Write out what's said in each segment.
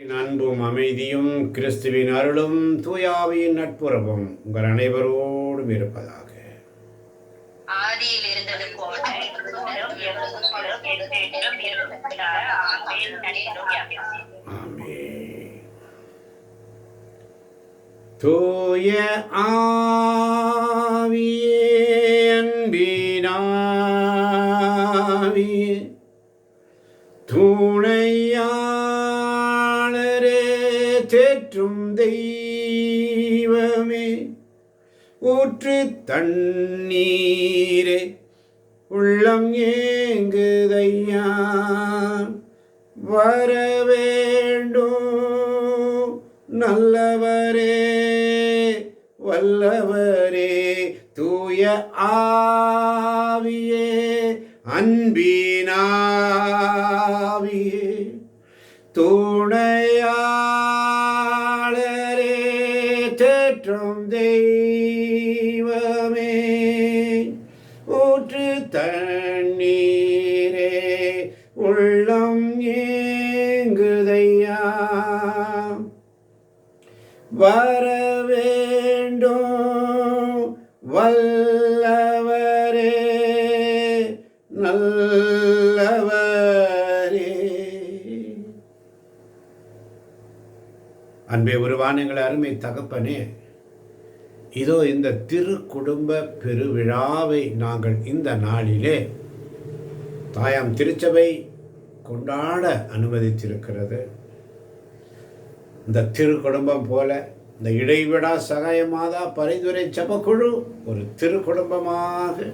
அன்பும் அமைதியும் கிறிஸ்துவின் அருளும் தூயாவியின் நட்புறவும் உங்கள் அனைவரோடும் இருப்பதாக. ஆதியில் இருந்தது தண்ணீரே உள்ளம் ஏங்குதையா? வர வேண்டும் நல்லவரே வல்லவரே தூய ஆவியே அன்பினாவியே அன்பே உருவான அருமை தகப்பனே இதோ இந்த திரு குடும்ப பெருவிழாவை நாங்கள் இந்த நாளிலே தாயாம் திருச்சபை கொண்டாட அனுமதித்திருக்கிறது. இந்த திரு குடும்பம் போல இந்த இடைவிடா சகாய மாதா பரிந்துரை சபக்குழு ஒரு திரு குடும்பமாக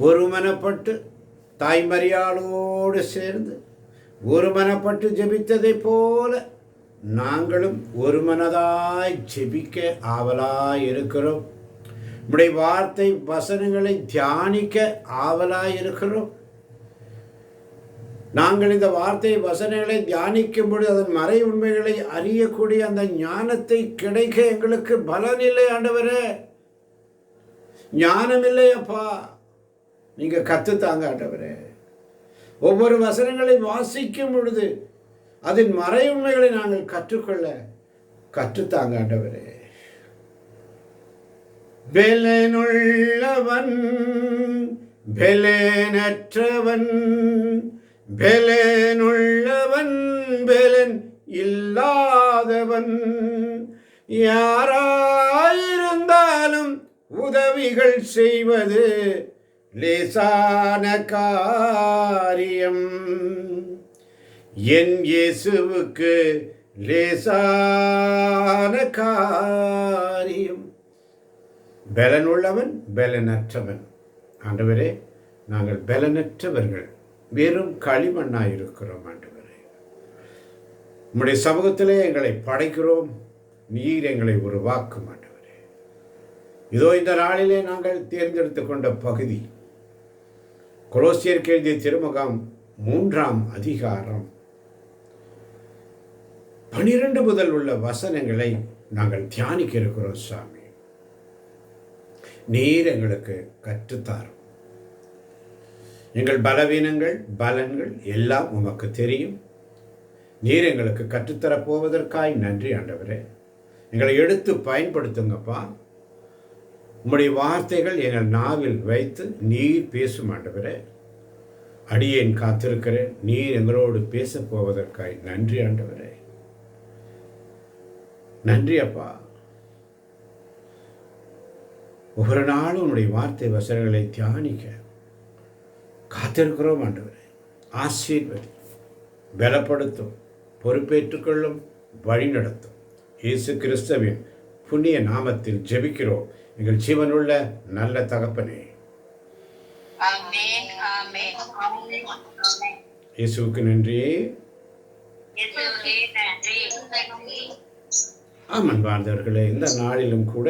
ஒருமனப்பட்டு தாய்மறியாளோடு சேர்ந்து ஒருமனப்பட்டு ஜெபித்ததைப் போல நாங்களும் ஒருமனதாய் ஜெபிக்க ஆவலாய் இருக்கிறோம் நம்முடைய வார்த்தை வசனங்களை தியானிக்க ஆவலாய் இருக்கிறோம் நாங்கள் இந்த வார்த்தை வசனங்களை தியானிக்கும் பொழுது அதன் மறை உண்மைகளை அறியக்கூடிய அந்த ஞானத்தை கிடைக்க எங்களுக்கு பலன் இல்லை ஆண்டவரே. ஞானம் இல்லை அப்பா. நீங்க கத்துத்தாங்க ஆண்டவரே. ஒவ்வொரு வசனங்களை வாசிக்கும் பொழுது அதன் மறை நாங்கள் கற்றுக்கொள்ள கற்றுத்தாங்க ஆண்டவரே. பெலனுள்ளவன் பெலனற்றவன் பெலனுள்ளவன் பெலன் இல்லாதவன். யாராயிருந்தாலும் உதவிகள் செய்வது லேசான காரியம். என் இயேசுவுக்கு லேசான காரியம். பலனுள்ளவன் பலனற்றவன். ஆண்டவரே நாங்கள் பலனற்றவர்கள். வெறும் களிமண்ணாக இருக்கிறோம் ஆண்டவரே. உம்முடைய சமூகத்திலே எங்களை படைக்கிறோம். நீர் எங்களை உருவாக்கும் ஆண்டவரே. இதோ இந்த நாளிலே நாங்கள் தேர்ந்தெடுத்து கொண்ட பகுதி. கொலோசியர் எழுதிய திருமுகம் மூன்றாம் அதிகாரம். பனிரெண்டு முதல் உள்ள வசனங்களை நாங்கள் தியானிக்க இருக்கிறோம் சாமி. நீர் எங்களுக்கு கற்றுத்தாரும். எங்கள் பலவீனங்கள் பலன்கள் எல்லாம் உமக்கு தெரியும். நீர் எங்களுக்கு கற்றுத்தரப் போவதற்காய் நன்றி ஆண்டவரே. எங்களை எடுத்து பயன்படுத்துங்கப்பா. உம்முடைய வார்த்தைகள் எங்கள் நாவில் வைத்து நீர் பேசும் ஆண்டவரே. அடியேன் காத்திருக்கிறேன் நீர் எங்களோடு பேசப் போவதற்காய் நன்றி ஆண்டவரே. நன்றி அப்பா ஒவ்வொரு நாளும் உன்னுடைய வார்த்தை வசனங்களை தியானிக்க காத்திருக்கிறோம் ஆண்டவரே. ஆசீர்வதி பலப்படுத்தும் பொறுப்பேற்றுக்கொள்ளும் வழிநடத்தும் இயேசு கிறிஸ்தவின் புண்ணிய நாமத்தில் ஜெபிக்கிறோம். எங்கள் ஜீவனுள்ள நல்ல தகப்பனே. இயேசுவே நன்றி. ஆமன் வாழ்ந்தவர்களே இந்த நாளிலும் கூட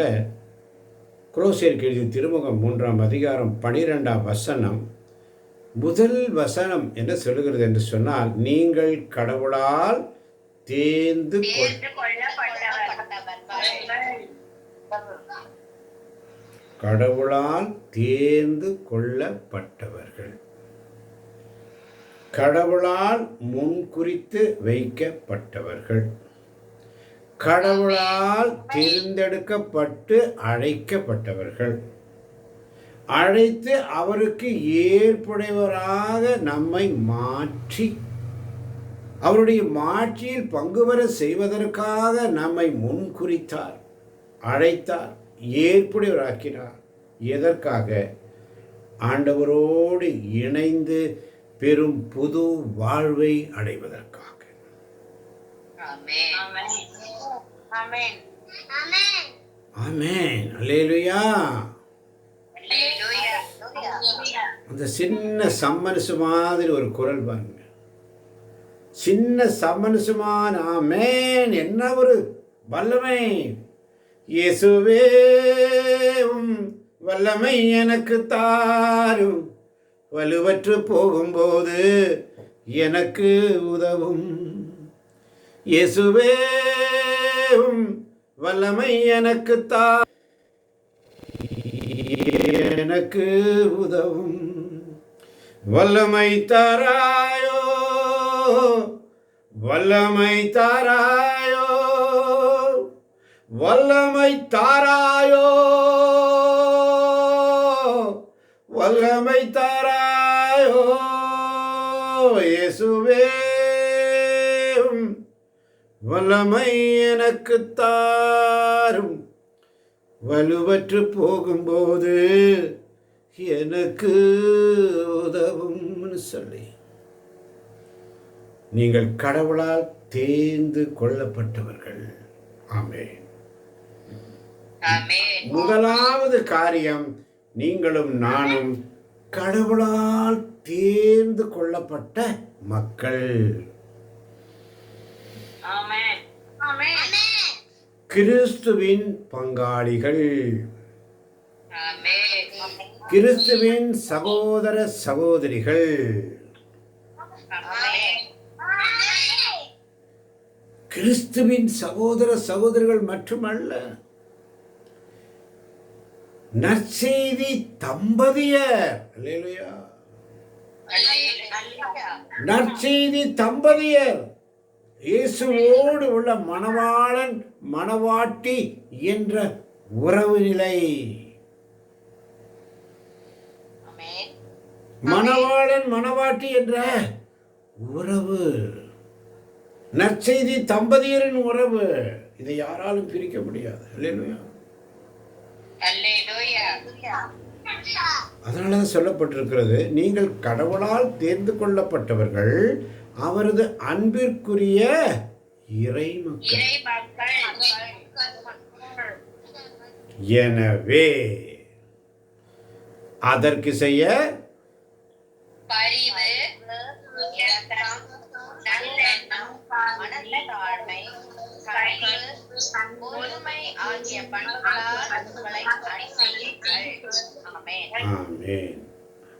குரோசியருக்கு எழுதிய திருமுகம் மூன்றாம் அதிகாரம் பனிரெண்டாம் வசனம் முதல் வசனம் என்ன சொல்லுகிறது என்று சொன்னால் நீங்கள் கடவுளால் தேர்ந்து. கடவுளால் தேர்ந்து கொள்ளப்பட்டவர்கள் கடவுளால் முன்குறித்து வைக்கப்பட்டவர்கள் கடவுளால் தேர்ந்தெடுக்கப்பட்டு அழைக்கப்பட்டவர்கள். அழைத்து அவருக்கு ஏற்புடையவராக நம்மை மாற்றி அவருடைய மாட்சியில் பங்கு பெற செய்வதற்காக நம்மை முன்குறித்தார் அழைத்தார் ஏற்புடையவராக்கினார். எதற்காக? ஆண்டவரோடு இணைந்து பெரும் புது வாழ்வை அடைவதற்காக. ஆமென் அல்லேலுயா Hallelujah. அந்த சின்ன சம்மனசு மாதிரி ஒரு குரல் பாருங்க. சின்ன சம்மனசுமான ஆமேன். என்ன ஒரு வல்லமை? இயேசுவே உம் வல்லமை எனக்கு தாரும். வலுவற்று போகும்போது எனக்கு உதவும். இயேசுவே வல்லமை எனக்கு தா எனக்கு உதவும். வல்லமை தாராயோ வல்லமை தாராயோ வல்லமை தாராயோ வல்லமை தாராயோ. இயேசுவே வல்லமை எனக்கு தாரும் வலுவற்று போகும்போது எனக்கு உதவும்னு சொல்லி நீங்கள் கடவுளால் தேர்ந்து கொள்ளப்பட்டவர்கள் Amen. முதலாவது காரியம் நீங்களும் நானும் கடவுளால் தேர்ந்து கொள்ளப்பட்ட மக்கள். கிறிஸ்துவின் பங்காளிகள். கிறிஸ்துவின் சகோதர சகோதரிகள். கிறிஸ்துவின் சகோதர சகோதரிகள் மட்டுமல்ல. நற்செய்தி தம்பதியர். நற்செய்தி தம்பதியர். இயேசுவோடு உள்ள மணவாளன் மணவாட்டி என்ற உறவு நிலை. மணவாளன் மணவாட்டி என்ற உறவு. நற்செய்தி தம்பதியரின் உறவு. இதை யாராலும் பிரிக்க முடியாது. அல்லேலூயா. Hallelujah. அதனால தான் சொல்லப்பட்டிருக்கிறது நீங்கள் கடவுளால் தேர்ந்து கொள்ளப்பட்டவர்கள் அவரது அன்பிற்குரிய இறை மக்கள் எனவே அதற்கு செய்ய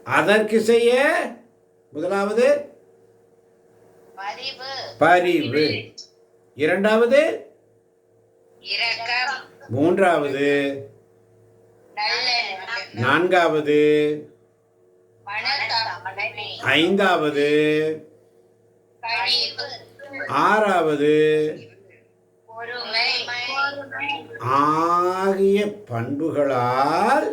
அதற்கு செய்ய முதலாவது பரிவு. இரண்டாவது? மூன்றாவது? நான்காவது? ஐந்தாவது? ஆறாவது? ஆகிய பண்புகளால்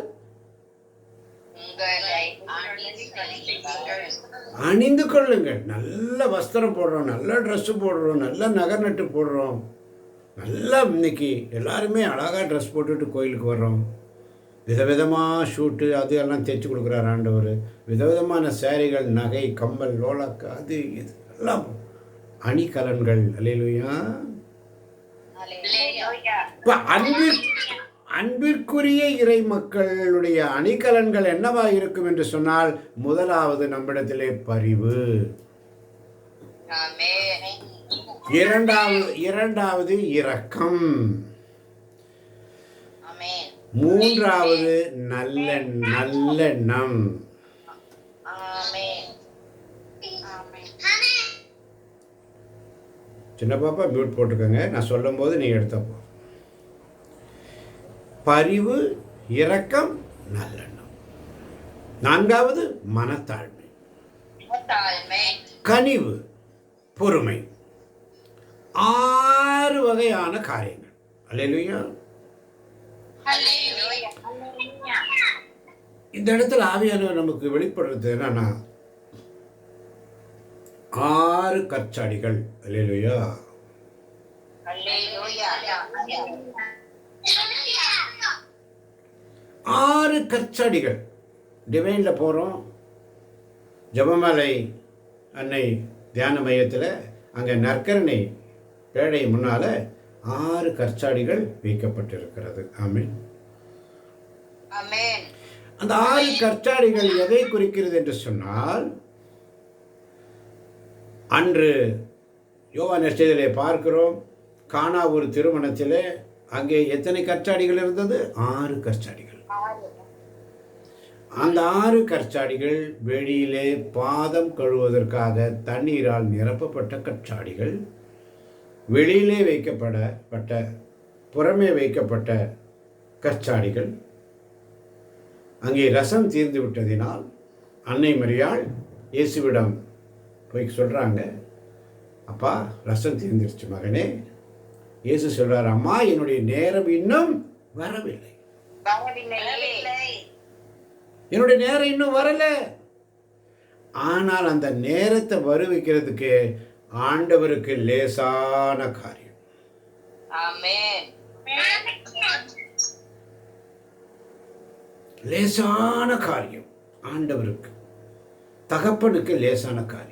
அணிந்து கொள்ளுங்கள். நல்ல வஸ்திரம் போடுறோம் நல்ல ட்ரெஸ்ஸு போடுறோம் நல்ல நகை நட்டு போடுறோம். நல்லா இன்னைக்கு எல்லாருமே அழகாக ட்ரெஸ் போட்டுட்டு கோயிலுக்கு வர்றோம். விதவிதமாக ஷூட்டு அது எல்லாம் தைச்சு கொடுக்குறாரு ஆண்டவர். விதவிதமான சேரீகள் நகை கம்பல் லோலாக்கு அது இது எல்லாம். அணிகலன்கள். Hallelujah. இப்போ அன்பு அன்பிற்குரிய இறை மக்களுடைய அணிகலன்கள் என்னவா இருக்கும் என்று சொன்னால் முதலாவது நம்மிடத்திலே பரிவு. இரண்டாவது இரண்டாவது இரக்கம். மூன்றாவது நல்ல நல்லெண்ணம். சின்ன பாப்பா மியூட் போட்டுக்கோங்க நான் சொல்லும்போது நீங்கள் எடுத்தப்போ பரிவு இரக்கம் நல்லெண்ணம். நான்காவது மனத்தாழ்மை. தாழ்மை கனிவு பொறுமை. ஆறு வகையான காரியங்கள். Hallelujah. இந்த இடத்துல ஆவியானவர் நமக்கு வெளிப்படுறது என்னன்னா ஆறு கற்சாடிகள். அல்லேலூயா. ஆறு கற்சாடிகள் டிவைனில் போகிறோம் ஜபமலை அன்னை தியான மையத்தில் அங்கே நற்கரணை பேழை முன்னால் ஆறு கற்சாடிகள் வைக்கப்பட்டிருக்கிறது. ஆமென். அந்த ஆறு கற்சாடிகள் எதை குறிக்கிறது என்று சொன்னால் அன்று யோவா நெச்சதிலே பார்க்கிறோம். காணா ஒரு திருமணத்திலே அங்கே எத்தனை கற்சாடிகள் இருந்தது? ஆறு கற்சாடிகள் அந்த ஆறு கற்சாடிகள் வெளியிலே பாதம் கழுவதற்காக தண்ணீரால் நிரப்பப்பட்ட கற்சாடிகள் வெளியிலே வைக்கப்படப்பட்ட புறமே வைக்கப்பட்ட கற்சாடிகள் அங்கே ரசம் தீர்ந்து விட்டதினால் அன்னை மரியாள் இயேசுவிடம் போய் சொல்கிறாங்க அப்பா ரசம் தீர்ந்துருச்சு மகனே இயேசு சொல்கிறார் அம்மா என்னுடைய நேரம் இன்னும் வரவில்லை. என்னுடைய நேரம் இன்னும் வரல. ஆனால் அந்த நேரத்தை வருவிக்கிறதுக்கு ஆண்டவருக்கு லேசான காரியம். லேசான காரியம் ஆண்டவருக்கு. தகப்பனுக்கு லேசான காரியம்.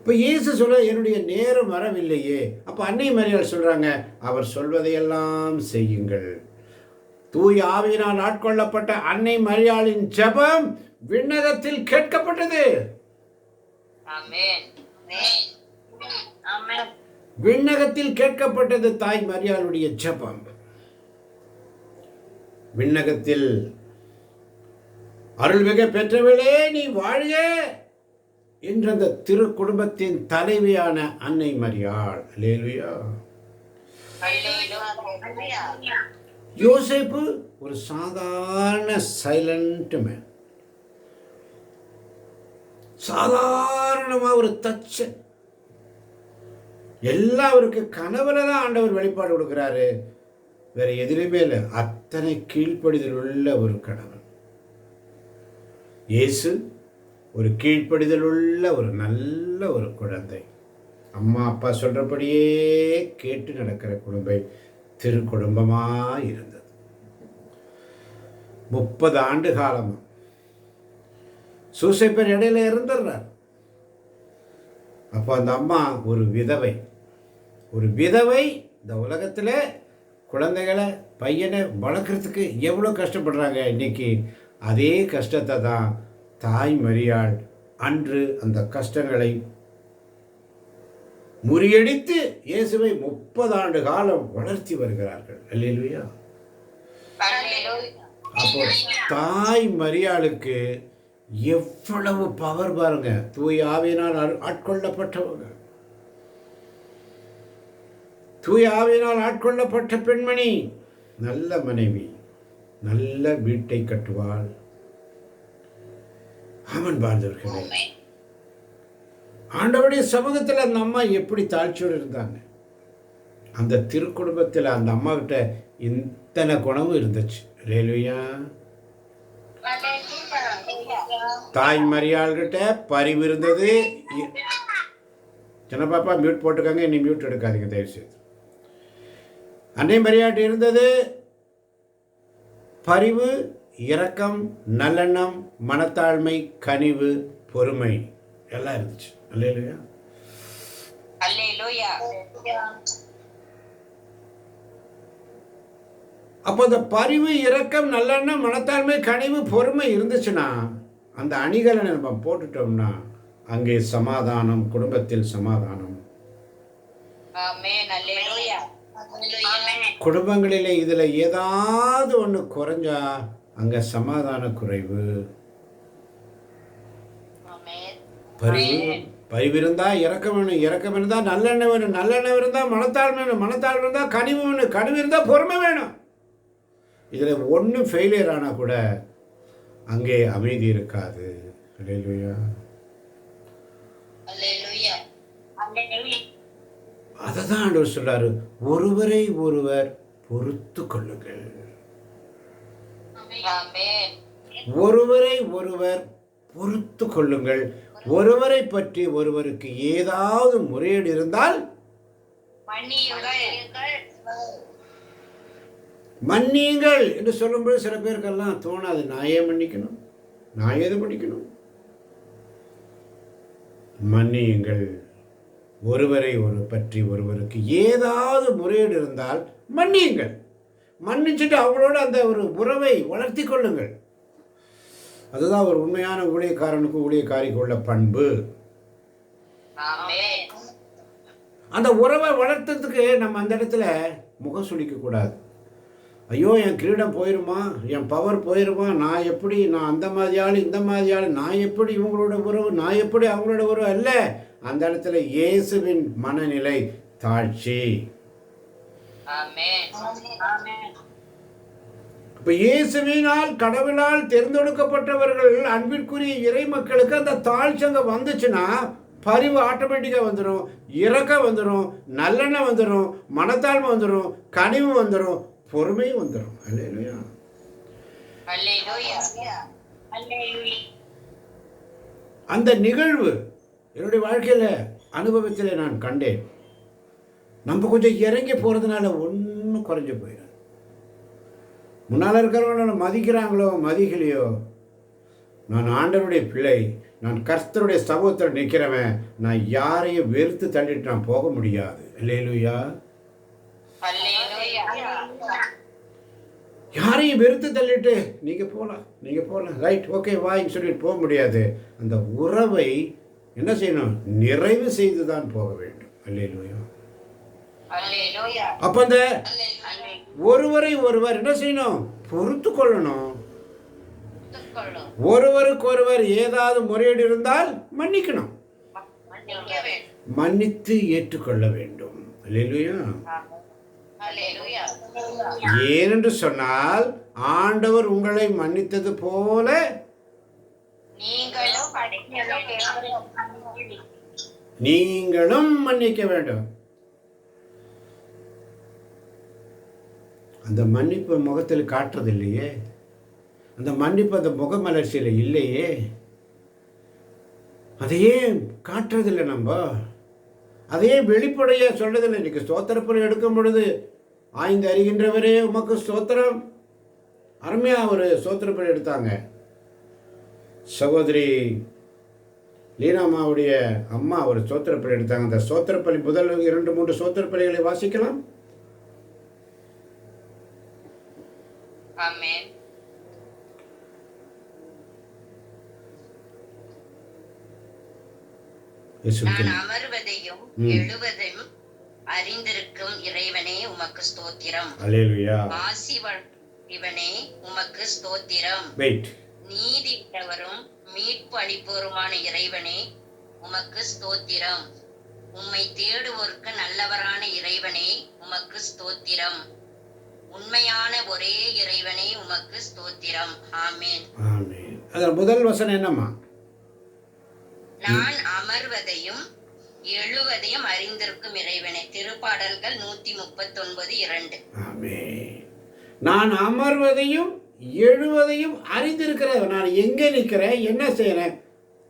இப்போ இயேசு சொல்ல என்னுடைய நேரம் வரவில்லையே. அப்போ அன்னை மரியாள் சொல்றாங்க அவர் சொல்வதையெல்லாம் செய்யுங்கள். தூய் ஆவியினால் ஆட்கொள்ளப்பட்ட அன்னை மரியாளின் ஜெபம் விண்ணகத்தில் கேட்கப்பட்டது. விண்ணகத்தில் கேட்கப்பட்டது தாய் மரியாளுடைய ஜெபம். விண்ணகத்தில் அருள்மிக பெற்றவளே நீ வாழ்க என்ற அந்த திரு குடும்பத்தின் தலைவியான அன்னை மரியாள். லேலுயா. யோசேப்பு ஒரு சாதாரண சைலண்ட் மேன் சாதாரணமாக ஒரு தச்சன். எல்லாம் கனவுல தான் ஆண்டவர் வெளிப்பாடு கொடுக்குறாரு. வேற எதிலுமே இல்லை. அத்தனை கீழ்ப்படிதல் உள்ள ஒரு கணவன். இயேசு ஒரு கீழ்ப்படிதல் உள்ள ஒரு நல்ல ஒரு குழந்தை. அம்மா அப்பா சொல்றபடியே கேட்டு நடக்கிற குழந்தை. திருக்குடும்பமாக இருந்தது. முப்பது ஆண்டு காலம் சூசைப்பர் இடையில இருந்துடுறார். அப்போ அந்த அம்மா ஒரு விதவை. ஒரு விதவை இந்த உலகத்தில் குழந்தைகளை பையனை வளர்க்குறதுக்கு எவ்வளோ கஷ்டப்படுறாங்க இன்னைக்கு அதே கஷ்டத்தை தான் தாய் மரியாள் அன்று அந்த கஷ்டங்களை முறியடித்து இயேசுவை முப்பது ஆண்டு காலம் வளர்த்தி வருகிறார்கள். அல்லா அப்போ தாய் மரியாளுக்கு எவ்வளவு பவர் பாருங்க. தூய் ஆவியினால் ஆட்கொள்ளப்பட்டவங்க. தூய் ஆவியினால் ஆட்கொள்ளப்பட்ட பெண்மணி நல்ல மனைவி நல்ல வீட்டை கட்டுவாள். அவன் வாழ்ந்தவர்களே. ஆண்டவருடைய சமூகத்தில் அந்த அம்மா எப்படி தாழ்ச்சியோடு இருந்தாங்க? அந்த திருக்குடும்பத்தில் அந்த அம்மா கிட்ட இத்தனை குணமும் இருந்துச்சு. ரேலுயா தாய் மரியாள்கிட்ட பரிவு இருந்தது. சின்ன பாப்பா மியூட் போட்டுக்கோங்க இனி மியூட் எடுக்காதீங்க தயவு செய்து அன்னை மரியாட்டு இருந்தது. பரிவு இரக்கம் நல்லெண்ணம் மனத்தாழ்மை கனிவு பொறுமை. எல்லாம் இருந்துச்சு Hallelujah. அப்போ அந்த பரிவு இரக்கம் நல்லெண்ணம் மனத்தாழ்மை கனிவு பொறுமை இருந்துச்சுன்னா அந்த அணிகளை நம்ம போட்டுட்டோம்னா அங்கே சமாதானம் குடும்பத்தில் சமாதானம். குடும்பங்களிலே இதில் ஏதாவது ஒன்று குறைஞ்சா அங்கே சமாதான குறைவு. பரிவு பரிவு இருந்தால் இறக்கம் வேணும் இறக்கம் இருந்தால் நல்லெண்ணெய் வேணும் நல்லெண்ணெய் இருந்தால் மனத்தாழ்மை வேணும் மனத்தாழ்மை இருந்தால் கனிவு வேணும் கனிவு இருந்தால் பொறுமை வேணும். இதில் ஒன்றும் ஃபெயிலியர் ஆனால் கூட அங்கே அமைதி இருக்காது. இல்லையா அதை தான் ஆண்டவர் சொல்றாரு. ஒருவரை ஒருவர் பொறுத்து கொள்ளுங்கள். ஒருவரை ஒருவர் பொறுத்து கொள்ளுங்கள். ஒருவரை பற்றி ஒருவருக்கு ஏதாவது முறையீடு இருந்தால் மன்னியுங்கள். மன்னியுங்கள் என்று சொல்லும்போது சில பேருக்கெல்லாம் தோணாது. நான் ஏன் மன்னிக்கணும்? நான் எது மன்னிக்கணும்? மன்னியுங்கள். ஒருவரை ஒரு பற்றி ஒருவருக்கு ஏதாவது முறையீடு இருந்தால் மன்னியுங்கள். மன்னிச்சுட்டு அவங்களோட அந்த ஒரு உறவை வளர்த்தி கொள்ளுங்கள். அதுதான் ஒரு உண்மையான ஊழியக்காரனுக்கு ஊழியக்காரிக்கு உள்ள பண்பு. ஆமென். அந்த உறவை வளர்த்ததுக்கு நம்ம அந்த இடத்துல முகம் சுளிக்க கூடாது. ஐயோ என் கிரீடம் போயிருமா? என் பவர் போயிருமா? நான் எப்படி நான் அந்த மாதிரி ஆள் இந்த மாதிரி ஆள் நான் எப்படி இவங்களோட உறவு நான் எப்படி அவங்களோட உறவு அல்ல? அந்த இடத்துல இயேசுவின் மனநிலை தாழ்ச்சி. ஆமென். ஆமென். இப்போ இயேசுவினால் கடவுளால் தேர்ந்தெடுக்கப்பட்டவர்கள் அன்பிற்குரிய இறை மக்களுக்கு அந்த தாழ்ச்சங்க வந்துச்சுன்னா பரிவு ஆட்டோமேட்டிக்காக வந்துடும் இறக்கம் வந்துடும் நல்லெண்ணம் வந்துடும் மனத்தாழ்மை வந்துடும் கனிவு வந்துடும் பொறுமையும் வந்துடும் அல்லையா அந்த நிகழ்வு என்னுடைய வாழ்க்கையில் அனுபவத்தில் நான் கண்டேன். நம்ம கொஞ்சம் இறங்கி போகிறதுனால ஒன்றும் குறைஞ்சு போயிடும். முன்னால் இருக்கிறவங்கள மதிக்கிறாங்களோ மதிக்கலையோ? நான் ஆண்டவருடைய பிள்ளை நான் கர்த்தருடைய சமூகத்தில் நிற்கிறவன் நான் யாரையும் வெறுத்து தள்ளிட்டு நான் போக முடியாது. இல்லையிலுயா யாரையும் வெறுத்து தள்ளிட்டு நீங்கள் போகலாம் நீங்கள் போகலாம் ரைட் ஓகே வாங்கி சொல்லிட்டு போக முடியாது. அந்த உறவை என்ன செய்யணும்? நிறைவு செய்து தான் போக வேண்டும். இல்லையிலுயா அப்போ அல்லேலூயா ஒருவரை ஒருவர் என்ன செய்யணும்? பொறுத்து கொள்ளணும். ஒருவருக்கு ஒருவர் ஏதாவது முறையீடு இருந்தால் மன்னிக்கணும். மன்னித்து ஏற்றுக்கொள்ள வேண்டும். ஏனென்று சொன்னால் ஆண்டவர் உங்களை மன்னித்தது போல நீங்களும் மன்னிக்க வேண்டும். அந்த மன்னிப்பு முகத்தில் காட்டுறது இல்லையே அந்த மன்னிப்பு அந்த முகமலர்ச்சியில் இல்லையே. அதையே காட்டுறதில்லை நம்ம. அதையே வெளிப்படையாக சொல்றதில்லை. இன்றைக்கி ஸ்தோத்திரப்பொருள் எடுக்கும் பொழுது ஆய்ந்து அறிகின்றவரே உமக்கு ஸ்தோத்திரம். அருமையாக ஒரு ஸ்தோத்திரப்பொருள் எடுத்தாங்க. சகோதரி லீனாமாவுடைய அம்மா ஒரு சோத்திரப்பள்ளி எடுத்தாங்க. அந்த சோத்திரப்பள்ளி முதல் இரண்டு மூன்று சோத்திரப்பள்ளிகளை வாசிக்கலாம். இயேசுவுக்கு நான் அமர்வதையும். எழுவதையும் அறிந்திருக்கும் இறைவனே உமக்கு ஸ்தோத்திரம். ஆசி இவனே உமக்கு ஸ்தோத்திரம். வெயிட் நீதி உள்ளவரும் மீட்பு அளிப்போருமான இறைவனே உமக்கு ஸ்தோத்திரம். உம்மை தேடுவோருக்கு நல்லவரான இறைவனே உமக்கு ஸ்தோத்திரம். உண்மையான ஒரே இறைவனே உமக்கு ஸ்தோத்திரம். ஆமென். ஆமென். அதில் முதல் வசனம் என்னம்மா? நான் அமர்வதையும் எழுவதையும் அறிந்திருக்கும் இறைவனே. திருப்பாடல்கள் நூத்தி முப்பத்தொன்பது இரண்டு. ஆமென். நான் அமர்வதையும் எழுவதையும் அறிந்திருக்கிறேன் நான் எங்கே நிற்கிறேன்? என்ன செய்கிறேன்?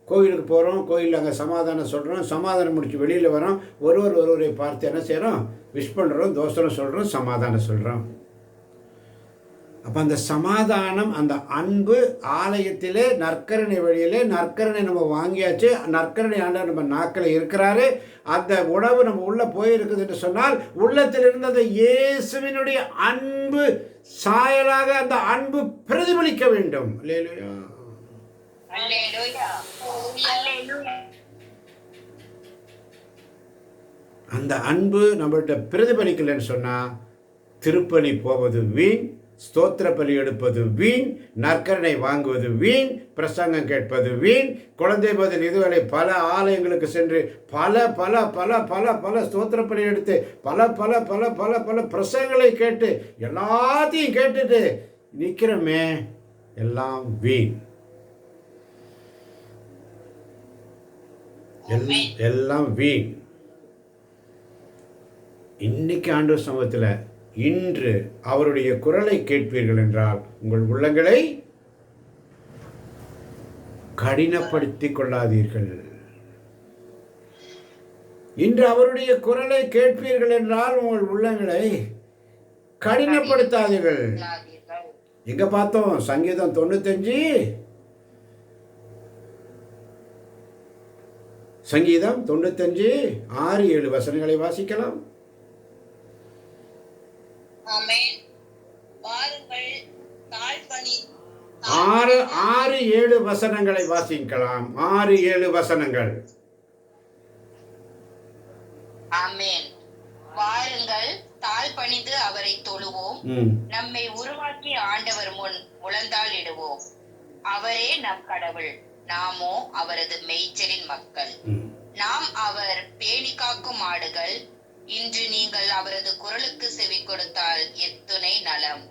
கோயிலுக்கு போகிறோம் கோயிலில் அங்கே சமாதானம் சொல்கிறோம் சமாதானம் முடிச்சு வெளியில் வரோம். ஒருவர் ஒருவரை பார்த்து என்ன செய்கிறோம்? விஷ் பண்ணுறோம் தோசனம் சொல்கிறோம் சமாதானம் சொல்கிறோம். அப்போ அந்த சமாதானம் அந்த அன்பு ஆலயத்திலே நற்கரணை வழியிலே நற்கரணை நம்ம வாங்கியாச்சு நற்கரணை ஆண்டவர் நம்ம நாக்கில் இருக்கிறாரு. அந்த உணவு நம்ம உள்ள போயிருக்குது என்று சொன்னால் உள்ளத்தில் இருந்த அந்த இயேசுவினுடைய அன்பு. சாயலாக அந்த அன்பு பிரதிபலிக்க வேண்டும். அந்த அன்பு நம்மள்கிட்ட பிரதிபலிக்கலைன்னு சொன்னால் திருப்பலி போவது வீண் ஸ்தோத்திர பலி எடுப்பது வீண் நற்கரணை வாங்குவது வீண் பிரசங்கம் கேட்பது வீண். குழந்தை பதில் இதுவரை பல ஆலயங்களுக்கு சென்று பல பல பல பல பல ஸ்தோத்திர பலி எடுத்து பல பல பல பல பல பிரசங்களை கேட்டு எல்லாத்தையும் கேட்டுட்டு நிற்கிறோமே. எல்லாம் வீண். எல்லாம் வீண். இன்னைக்கு ஆண்டவர் சமூகத்தில் இன்று அவருடைய குரலை கேட்பீர்கள் என்றால் உங்கள் உள்ளங்களை கடினப்படுத்திக் கொள்ளாதீர்கள். இன்று அவருடைய குரலை கேட்பீர்கள் என்றால் உங்கள் உள்ளங்களை கடினப்படுத்தாதீர்கள். எங்க பார்த்தோம்? சங்கீதம் தொண்ணூத்தஞ்சு. சங்கீதம் தொண்ணூத்தஞ்சு ஆறு ஏழு வசனங்களை வாசிக்கலாம் ஆமென். வாருங்கள் தாழ்பணி ஆறு ஆறு ஏழு வசனங்களை வாசிக்கலாம். ஆறு ஏழு வசனங்கள். ஆமென். வாருங்கள் தாழ் பணிந்து அவரை தொழுவோம். நம்மை உருவாக்கி ஆண்டவர் முன் முழந்தாளிடுவோம் அவரே நம் கடவுள். நாமோ அவரது மேய்ச்சலின் மக்கள். நாம் அவர் பேணி காக்கும் ஆடுகள். இன்று நீங்கள் அவரது குரலுக்கு செவி கொடுத்தால் எத்துணை நலம்.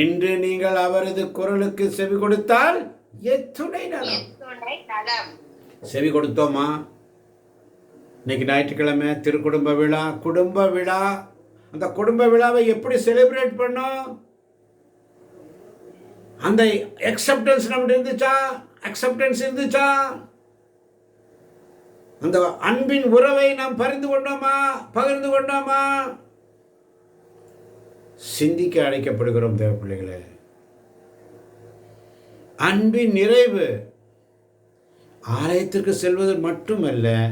இன்று நீங்கள் அவரது குரலுக்கு செவி கொடுத்தால் எத்துணை நலம். செவி கொடுத்தோமா? இன்னைக்கு ஞாயிற்றுக்கிழமை திருக்குடும்ப விழா குடும்ப விழா. அந்த குடும்ப விழாவை எப்படி செலிப்ரேட் பண்ணோம்? அந்த அக்செப்டன்ஸ் நம்மகிட்ட இருந்துச்சா? அக்செப்டன்ஸ் இருந்துச்சா? அந்த அன்பின் உறவை நாம் பரிந்து கொண்டோமா? பகிர்ந்து கொண்டோமா? சிந்திக்க அழைக்கப்படுகிறோம் தேவ பிள்ளைகளே. அன்பின் நிறைவு. ஆலயத்திற்கு செல்வது மட்டுமல்ல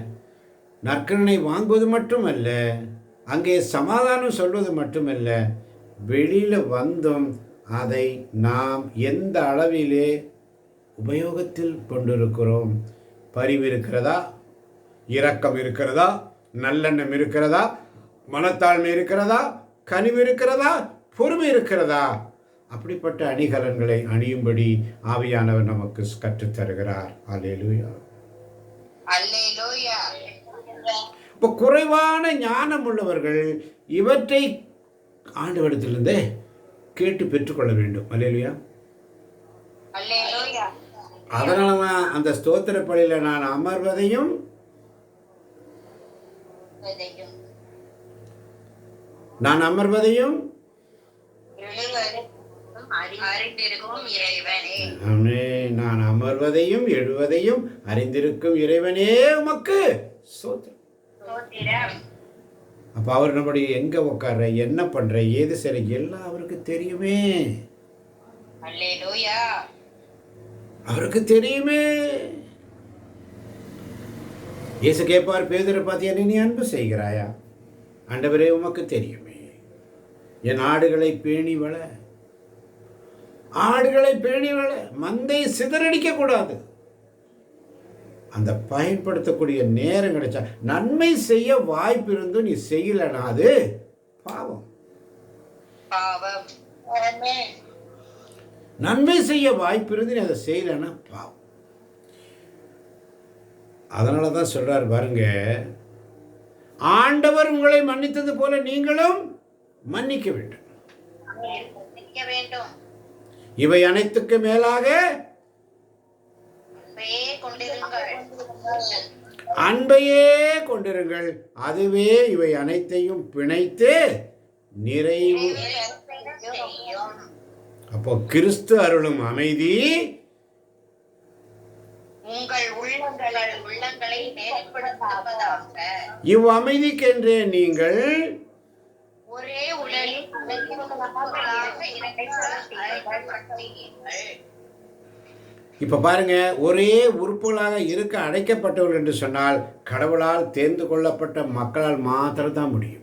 நற்கரணை வாங்குவது மட்டுமல்ல அங்கே சமாதானம் சொல்வது மட்டுமல்ல வெளியில் வந்தும் அதை நாம் எந்த அளவிலே உபயோகத்தில் கொண்டிருக்கிறோம்? பரிவு இருக்கிறதா? இரக்கம் இருக்கிறதா? நல்லெண்ணம் இருக்கிறதா? மனத்தாழ்மை இருக்கிறதா? கனிவு இருக்கிறதா? பொறுமை இருக்கிறதா? அப்படிப்பட்ட அணிகலன்களை அணியும்படி ஆவியானவர் நமக்கு கற்றுத் தருகிறார் இப்போ குறைவான ஞானம் உள்ளவர்கள் இவற்றை ஆண்டவரிடத்திலிருந்தே கேட்டு பெற்றுக்கொள்ள வேண்டும். அல்லேலூயா. அல்லேலூயா. அதனால தான் அந்த ஸ்தோத்திர பள்ளியில் நான் அமர்வதையும். நான் அமர்வதையும் நான் அமர்வதையும் எழுவதையும் அறிந்திருக்கும் இறைவனே உமக்கு ஸ்தோத்திரம் அப்போ அவர் நம்முடைய எங்கே உட்கார்ற என்ன பண்ணுற ஏது சரி எல்லாம் அவருக்கு தெரியுமே. அவருக்கு தெரியுமே. இயேசு கேட்பார் பேதரை பார்த்து என்னை நீ அன்பு செய்கிறாயா? ஆண்டவரே உமக்கு தெரியுமே. என் ஆடுகளை பேணி வள. ஆடுகளை பேணி வள. மந்தை சிதறடிக்க கூடாது. அந்த பயன்படுத்தக்கூடிய நேரம் கிடைச்சா நன்மை செய்ய வாய்ப்பு இருந்தும் நீ செய்யலைனா அது பாவம். நன்மை செய்ய வாய்ப்பு இருந்து நீ அதை செய்யலைன்னா பாவம். அதனால தான் சொல்றார் பாருங்க ஆண்டவர் உங்களை மன்னித்தது போல நீங்களும் மன்னிக்க வேண்டும். இவை அனைத்துக்கு மேலாக அன்பையே கொண்டிருங்கள். அதுவே இவை அனைத்தையும் பிணைத்து நிறைவு. அப்போ கிறிஸ்து அருளும் அமைதி. இவ் அமைதிக்கென்றே நீங்கள் ஒரே உடலில் இப்போ பாருங்க ஒரே உறுப்புகளாக இருக்க அடைக்கப்பட்டவர்கள் என்று சொன்னால் கடவுளால் தேர்ந்து கொள்ளப்பட்ட மக்களால் மாத்திரம்தான் முடியும்.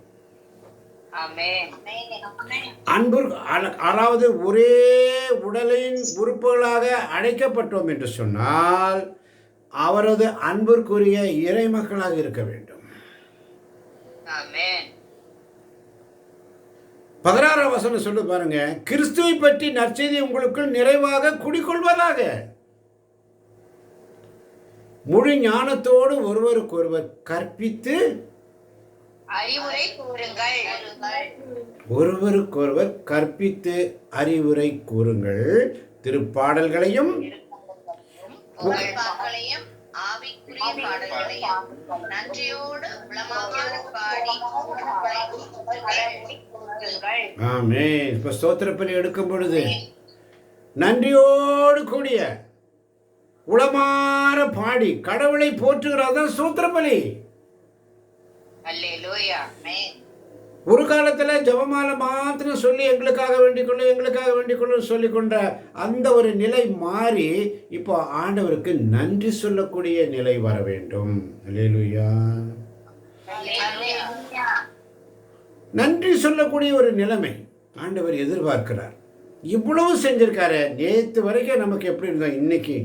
அன்பு அதாவது ஒரே உடலின் உறுப்புகளாக அழைக்கப்பட்டோம் என்று சொன்னால் அவரது அன்பிற்குரிய இறை மக்களாக இருக்க வேண்டும். பதினாறாம் வசனம் சொல்லு பாருங்க கிறிஸ்துவை பற்றி நற்செய்தி உங்களுக்குள் நிறைவாக குடிக்கொள்வதாக முழு ஞானத்தோடு ஒருவருக்கொருவர் கற்பித்து அறிவுரை கூறுங்கள். ஒருவருக்கொருவர் கற்பித்து அறிவுரை கூறுங்கள். திருப்பாடல்களையும் நன்றியோடு ஆமே இப்போ ஸ்தோத்திரப்பலி எடுக்கும் பொழுது நன்றியோடு கூடிய உளமாற பாடி கடவுளை போற்றுகிறதான் ஆமென். ஒரு காலத்தில் ஜெபமாலை மாத்திரம் சொல்லி எங்களுக்காக வேண்டிக் கொள்ள எங்களுக்காக வேண்டிக் கொள்ள சொல்லி கொண்ட அந்த ஒரு நிலை மாறி இப்போ ஆண்டவருக்கு நன்றி சொல்லக்கூடிய நிலை வர வேண்டும். அல்லேலூயா. அல்லேலூயா. நன்றி சொல்லக்கூடிய ஒரு நிலைமை ஆண்டவர் எதிர்பார்க்கிறார். இவ்வளவு செஞ்சிருக்காரு. நேற்று வரைக்கும் நமக்கு எப்படி இருந்தோம்? இன்னைக்கு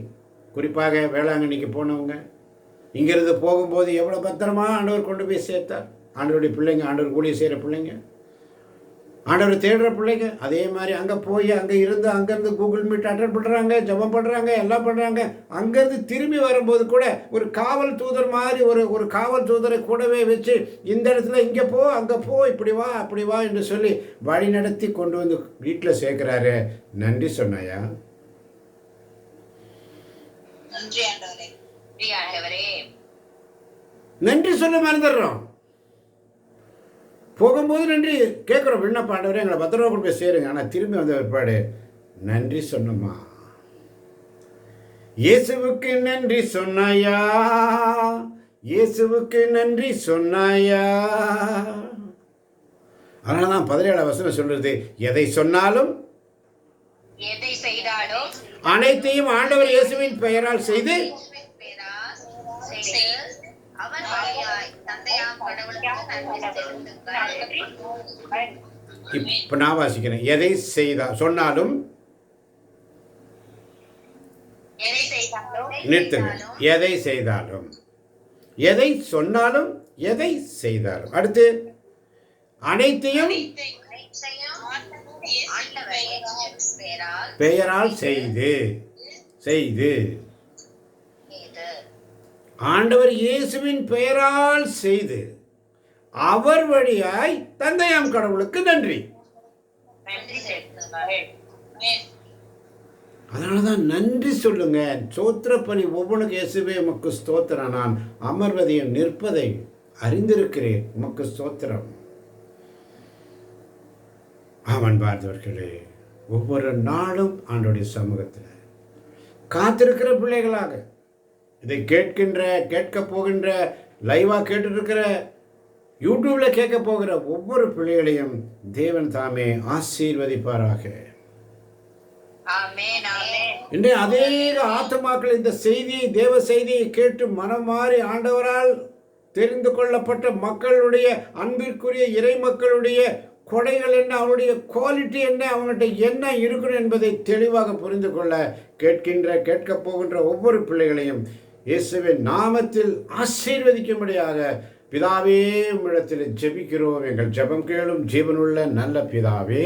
குறிப்பாக வேளாங்கண்ணிக்கு போனவங்க இங்கிருந்து போகும்போது எவ்வளோ பத்திரமா ஆண்டவர் கொண்டு போய் சேர்த்தார். ஆண்டவருடைய பிள்ளைங்க ஆண்டவர் கூடிய செய்கிற பிள்ளைங்க. ஆண்டவர் தேடுற பிள்ளைங்க அதே மாதிரி அங்கே போய் அங்கே இருந்து அங்கேருந்து கூகுள் மீட் அட்டன் பண்ணுறாங்க ஜெபம் பண்ணுறாங்க எல்லாம் பண்ணுறாங்க அங்கேருந்து திரும்பி வரும்போது கூட ஒரு காவல் தூதர் மாதிரி ஒரு ஒரு காவல் தூதரை கூடவே வச்சு இந்த இடத்துல இங்கே போ அங்கே போ இப்படி வா அப்படி வா என்று சொல்லி வழி நடத்தி கொண்டு வந்து வீட்டில் சேர்க்குறாரு. நன்றி சொன்னாயா? நன்றி ஆண்டவரே. நன்றி ஆண்டவரே. நன்றி சொல்ல மறந்துடுறோம். போகும்போது நன்றி. கேட்குறோம் விண்ணப்ப ஆண்டவரே எங்களை பத்திரமா கொண்டு போய் சேருங்க. ஆனால் திரும்பி வந்த பிற்பாடு நன்றி சொன்னோமா இயேசுவுக்கு நன்றி சொன்னாயா? இயேசுவுக்கு நன்றி சொன்னாயா? அதனால தான் பதினேழாம் வசனம் சொல்றது எதை சொன்னாலும் எதை செய்தாலும் அனைத்தையும் ஆண்டவர் இயேசுவின் பெயரால் செய்து இப்போ நான் வாசிக்கிறேன். எதை செய்தா சொன்னாலும் நிறுத்துங்க. எதை செய்தாலும். எதை சொன்னாலும் எதை செய்தாலும். அடுத்து அனைத்தையும் பெயரால் செய்து செய்து. ஆண்டவர் இயேசுவின் பெயரால் செய்து அவர் வழியாய் தந்தையாம் கடவுளுக்கு நன்றி. நன்றி செலுத்துங்கள் அதனால தான் நன்றி சொல்லுங்க. சோத்திரப்பலி ஒவ்வொன்றுக்கு இயேசுவே உமக்கு ஸ்தோத்திரம். நான் அமர்வதையும் நிற்பதை அறிந்திருக்கிறேன். உமக்கு ஸ்தோத்திரம். அவன் பார்த்தவர்களே ஒவ்வொரு நாளும் ஆண்டோடைய சமூகத்தில் காத்திருக்கிற பிள்ளைகளாக இதை கேட்கின்ற கேட்க போகின்ற லைவாக கேட்டுட்டு இருக்கிற யூடியூப்ல கேட்க போகிற ஒவ்வொரு பிள்ளைகளையும் தேவன் தாமே ஆசீர்வதிப்பாராக. இன்றைய அநேக ஆத்மாக்கள் இந்த செய்தியை தேவ செய்தியை கேட்டு மனம் மாறி ஆண்டவரால் தெரிந்து கொள்ளப்பட்ட மக்களுடைய அன்பிற்குரிய இறை மக்களுடைய கொடைகள் என்ன அவருடைய குவாலிட்டி என்ன அவங்கள்ட்ட என்ன இருக்கணும் என்பதை தெளிவாக புரிந்து கொள்ள கேட்கின்ற கேட்கப் போகின்ற ஒவ்வொரு பிள்ளைகளையும் இயேசுவின் நாமத்தில் ஆசீர்வதிக்கும்படியாக பிதாவே உம்மிடத்தில் ஜெபிக்கிறோம். எங்கள் ஜெபம் கேளும் ஜீவனுள்ள நல்ல பிதாவே.